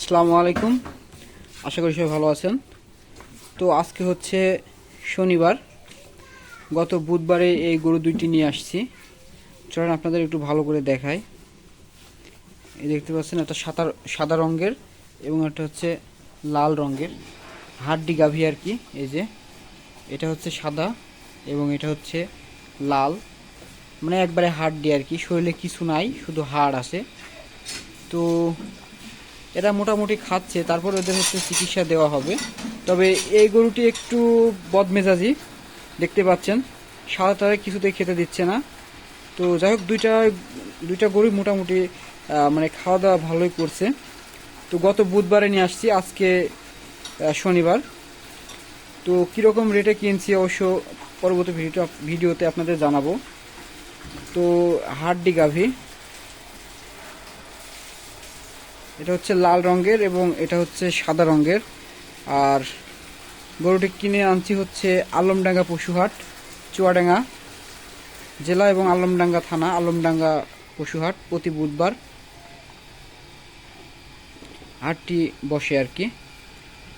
আসসালামু আলাইকুম। আশা করি সবাই ভালো আছেন। তো আজকে হচ্ছে শনিবার। গত বুধবারে এই গরু দুইটি নিয়ে আসছি। চলেন আপনাদের একটু ভালো করে দেখাই। এই দেখতে পাচ্ছেন একটা সাদা সাদা রঙের এবং একটা হচ্ছে লাল রঙের। হাড্ডি গাভী আর কি, এই যে। এটা হচ্ছে সাদা এবং এটা হচ্ছে লাল। মানে একবারে হাড্ডি আর কি, শরীরে কিছু নাই, শুধু হাড় আছে। তো এরা মোটামুটি খাচ্ছে, তারপর ওদের হচ্ছে চিকিৎসা দেওয়া হবে। তবে এই গরুটি একটু বদমেজাজি, দেখতে পাচ্ছেন। সাদা তারা কিছুতেই খেতে দিচ্ছে না। তো যাই হোক, দুইটা দুইটা গরু মোটামুটি মানে খাওয়া দাওয়া ভালোই করছে। তো গত বুধবারে নিয়ে আসছি, আজকে শনিবার। তো কীরকম রেটে কিনছি অবশ্য পরবর্তী ভিডিও ভিডিওতে আপনাদের জানাব। তো হাড্ডি গাভী এটা হচ্ছে লাল রঙের এবং এটা হচ্ছে সাদা রঙের। আর গরুটি কিনে আনছি হচ্ছে আলমডাঙ্গা পশুহাট, চুয়াডাঙ্গা জেলা এবং আলমডাঙ্গা থানা, আলমডাঙ্গা পশুহাট প্রতি বুধবার। হাটটি বসে আর কি।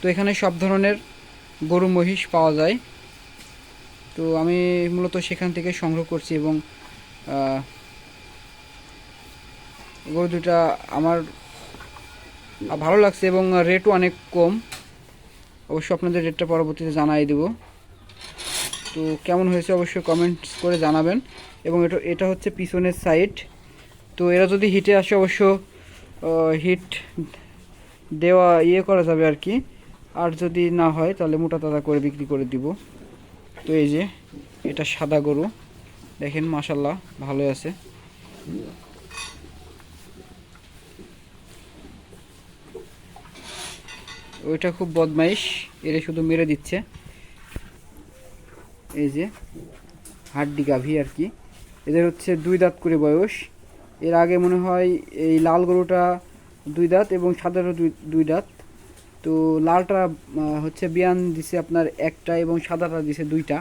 তো এখানে সব ধরনের গরু মহিষ পাওয়া যায়। তো আমি মূলত সেখান থেকে সংগ্রহ করছি এবং গরু দুটা আমার ভালো লাগছে এবং রেটও অনেক কম। অবশ্য আপনাদের রেটটা পরবর্তীতে জানাই দেব। তো কেমন হয়েছে অবশ্যই কমেন্টস করে জানাবেন। এবং এটা এটা হচ্ছে পিছনের সাইড তো এরা যদি হিটে আসে অবশ্য হিট দেওয়া ইয়ে করা যাবে আর কি। আর যদি না হয়, তাহলে মোটা তাজা করে বিক্রি করে দিব। তো এই যে, এটা সাদা গরু। দেখেন মাসাল্লাহ ভালোই আছে। ওইটা খুব বদমাইশ, এরা শুধু মেরে দিচ্ছে। এই যে, হাড্ডি গাভী আর কি। এদের হচ্ছে দুই দাঁত করে বয়স। এর আগে মনে হয় এই লাল গরুটা দুই দাঁত এবং সাদারও দুই দুই দাঁত। তো লালটা হচ্ছে বিয়ান দিছে আপনার একটা এবং সাদাটা দিছে দুইটা।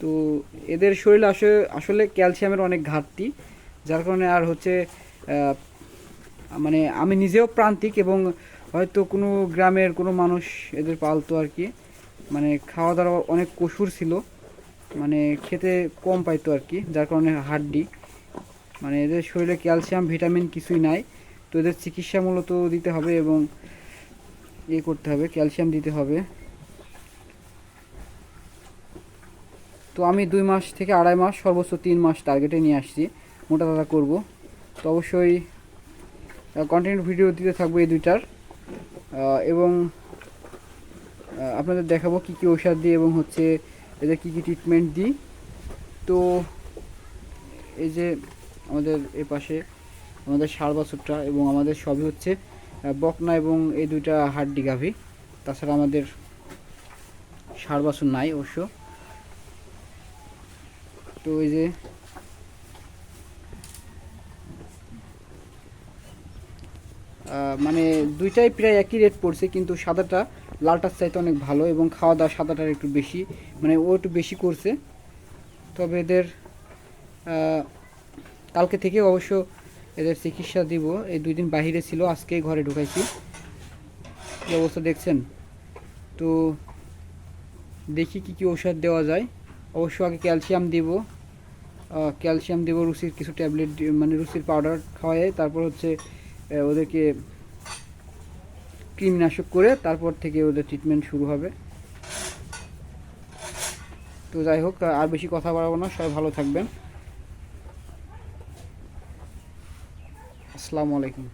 তো এদের শরীরে আসলে আসলে ক্যালসিয়ামের অনেক ঘাটতি, যার কারণে আর হচ্ছে মানে আমি নিজেও প্রান্তিক এবং হয়তো কোনো গ্রামের কোনো মানুষ এদের পালতো আর কি। মানে খাওয়া দাওয়া অনেক কসুর ছিল। মানে খেতে কম পাইতো আর কি, যার কারণে হাড্ডি। মানে এদের শরীরে ক্যালসিয়াম, ভিটামিন কিছুই নাই। তো এদের চিকিৎসা মূলত দিতে হবে এবং ইয়ে করতে হবে, ক্যালসিয়াম দিতে হবে। তো আমি দুই মাস থেকে আড়াই মাস, সর্বোচ্চ তিন মাস টার্গেটে নিয়ে আসছি, মোটা তাজা করব। তো অবশ্যই কন্টেন্ট ভিডিও দিতে থাকব এই দুইটার। এবং আপনাদের দেখাবো কি কি ঔষধ দিই এবং হচ্ছে এদের কি কি ট্রিটমেন্ট দিই। তো এই যে আমাদের এ পাশে আমাদের ষাড় বাছুরটা এবং আমাদের সবই হচ্ছে বকনা এবং এই দুইটা হাড্ডি গাভী। তাছাড়া আমাদের ষাড় বাছুর নাই অবশ্য। তো এই যে মানে দুইটাই প্রায় একই রেট পড়ছে, কিন্তু সাদাটা, লালটার চাইতে অনেক ভালো এবং খাওয়া দাওয়া সাদাটার একটু বেশি মানে ও একটু বেশি করছে। তবে এদের কালকে থেকে অবশ্য এদের চিকিৎসা দিব। এই দুই দিন বাহিরে ছিল, আজকে ঘরে ঢুকাইছি। এই অবস্থা দেখছেন? তো দেখি কি কি ওষুধ দেওয়া যায়। অবশ্য আগে ক্যালসিয়াম দিব। ক্যালসিয়াম দেবো, রুচির কিছু ট্যাবলেট মানে রুচির পাউডার খাওয়াই তারপর হচ্ছে ওদেরকে কৃমিনাশক করে তারপর থেকে ওদের ট্রিটমেন্ট শুরু হবে। তো যাই হোক আর বেশি কথা বাড়াবো না, সবাই ভালো থাকবেন। আসসালামু আলাইকুম।